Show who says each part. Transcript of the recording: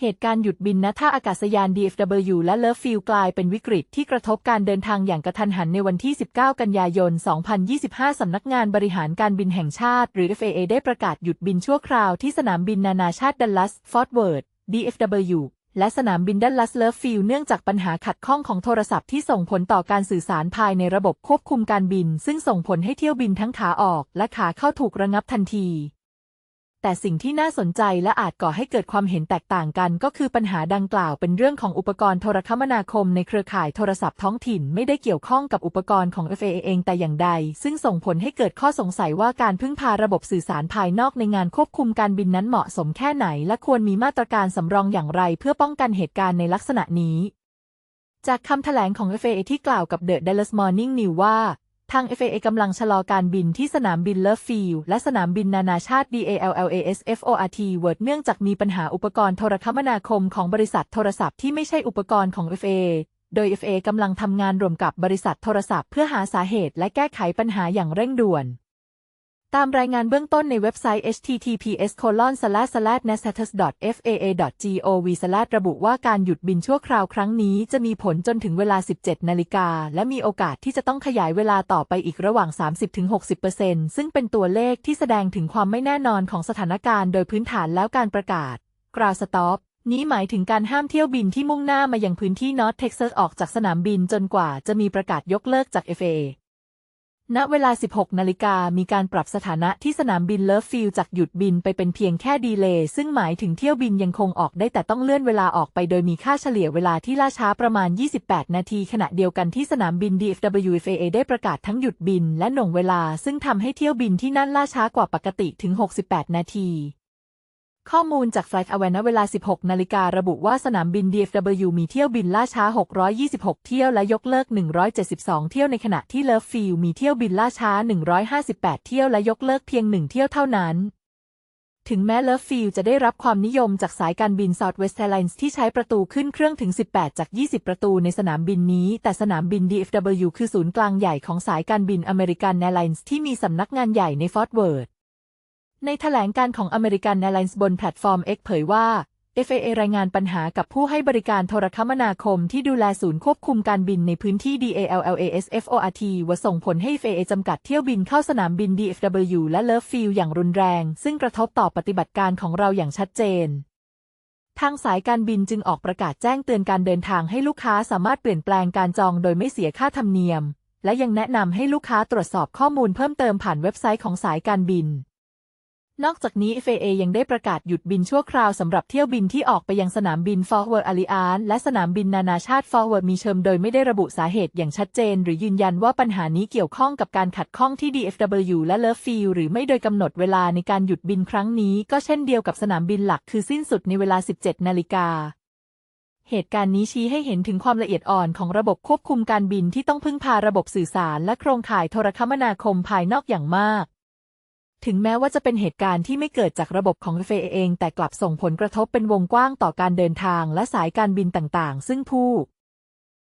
Speaker 1: เหตุการณ์หยุดบินณท่าอากาศยาน DFW และเลิฟฟิลกลายเป็นวิกฤตที่กระทบการเดินทางอย่างกระทันหันในวันที่ 19 กันยายน 2025 สำนักงานบริหารการบินแห่งชาติ หรือ FAA ได้ประกาศหยุดบินชั่วคราวที่สนามบินนานาชาติดัลลัส ฟอร์ตเวิร์ด DFW และสนามบินดัลลัสเลิฟฟิลเนื่องจากปัญหาขัดข้องของโทรศัพท์ที่ส่งผลต่อการสื่อสารภายในระบบควบคุมการบิน ซึ่งส่งผลให้เที่ยวบินทั้งขาออก และขาเข้าถูกระงับทันที แต่สิ่งที่น่าสนใจและอาจก่อให้เกิดความเห็นแตกต่างกัน ก็คือปัญหาดังกล่าวเป็นเรื่องของอุปกรณ์โทรคมนาคมในเครือข่ายโทรศัพท์ท้องถิ่นไม่ได้เกี่ยวข้องกับอุปกรณ์ของ FAA เองแต่อย่างใด ซึ่งส่งผลให้เกิดข้อสงสัยว่าการพึ่งพาระบบสื่อสารภายนอกในงานควบคุมการบินนั้นเหมาะสมแค่ไหน และควรมีมาตรการสำรองอย่างไร เพื่อป้องกันเหตุการณ์ในลักษณะนี้ จากคำแถลงของ FAA ที่กล่าวกับ The Dallas Morning News ว่า ทาง FAA กำลังชะลอการบินที่สนามบินเลิฟฟิลและสนามบินนานาชาติ DALLAS FORT World เนื่องจากมีปัญหาอุปกรณ์โทรคมนาคมของบริษัทโทรศัพท์ที่ไม่ใช่อุปกรณ์ของ FAA โดย FAA กำลังทำงานร่วมกับบริษัทโทรศัพท์เพื่อหาสาเหตุและแก้ไขปัญหาอย่างเร่งด่วน ตามรายงานเบื้องต้นในเว็บไซต์ https nastatus faa gov ระบุว่าการหยุดบินชั่วคราวครั้งนี้จะมีผลจนถึงเวลา 17 นาฬิกา และมีโอกาสที่จะต้องขยายเวลาต่อไปอีกระหว่าง 30-60%ซึ่งเป็นตัวเลขที่แสดงถึงความไม่แน่นอนของสถานการณ์โดยพื้นฐานแล้วการประกาศ Ground Stop นี้หมายถึงการห้ามเที่ยวบินที่มุ่งหน้ามายังพื้นที่นอร์ทเท็กซัสออกจากสนามบินจนกว่าจะมีประกาศยกเลิกจาก FAA ณเวลา 16 นาฬิกามีการปรับสถานะที่สนามบินเลิฟฟิลจากหยุดบินไปเป็นเพียงแค่ดีเลย์ซึ่งหมายถึงเที่ยวบินยังคงออกได้แต่ต้องเลื่อนเวลาออกไปโดยมีค่าเฉลี่ยเวลาที่ล่าช้าประมาณ 28 นาที ขณะเดียวกันที่สนามบิน DFW FAA ได้ประกาศทั้งหยุดบินและหน่วงเวลา ซึ่งทำให้เที่ยวบินที่นั่นล่าช้ากว่าปกติถึง 68 นาที ข้อมูลจาก Flight Aware ณเวลา 16 นาฬิการะบุว่าสนามบิน DFW มีเที่ยวบินล่าช้า 626 เที่ยวและยกเลิก 172 เที่ยวในขณะที่ Love Field มีเที่ยวบินล่าช้า 158 เที่ยวและยกเลิกเพียง 1 เที่ยวเท่านั้น ถึงแม้ Love Field จะได้รับความนิยมจากสายการบิน Southwest Airlines ที่ใช้ประตูขึ้นเครื่องถึง 18 จาก 20 ประตูในสนามบินนี้ แต่สนามบิน DFW คือศูนย์กลางใหญ่ของสายการบิน American Airlines ที่มีสำนักงานใหญ่ใน Fort Worth ในแถลงการของ American Airlines บนแพลตฟอร์ม X เผยว่า FAA รายงานปัญหากับผู้ให้บริการโทรคมนาคมที่ดูแลศูนย์ควบคุมการบินในพื้นที่ DALLAS FORT ว่าส่งผลให้ FAA จำกัดเที่ยวบินเข้าสนามบิน DFW และ Love Field อย่างรุนแรง ซึ่งกระทบต่อปฏิบัติการของเราอย่างชัดเจน ทางสายการบินจึงออกประกาศแจ้งเตือนการเดินทางให้ลูกค้าสามารถเปลี่ยนแปลงการจองโดยไม่เสียค่าธรรมเนียม และยังแนะนำให้ลูกค้าตรวจสอบข้อมูลเพิ่มเติมผ่านเว็บไซต์ของสายการบิน นอกจากนี้ FAA ยังได้ประกาศหยุดบินชั่วคราวสำหรับเที่ยวบินที่ออกไปยังสนามบิน Fort Worth Alliance และสนามบินนานาชาติ Fort Worth มีเชิมโดยไม่ได้ระบุสาเหตุอย่างชัดเจน หรือยืนยันว่าปัญหานี้เกี่ยวข้องกับการขัดข้องที่ DFW และ l o v e f i e l หรือไม่โดยกำหนดเวลาในการหยุดบินครั้งนี้ ก็เช่นเดียวกับสนามบินหลักคือสิ้นสุดในเวลา 17 นาฬิกาเหตุการณ์นี้ชี้ให้เห็นถึงความละเอียดอ่อนของระบบควบคุมการบินที่ต้องพึ่งพาระบบสื่อสารและโครงข่ายโทรคมนาคมภายนอกอย่างมาก ถึงแม้ว่าจะเป็นเหตุการณ์ที่ไม่เกิดจากระบบของ FAA เอง แต่กลับส่งผลกระทบเป็นวงกว้างต่อการเดินทางและสายการบินต่างๆ ซึ่งผู้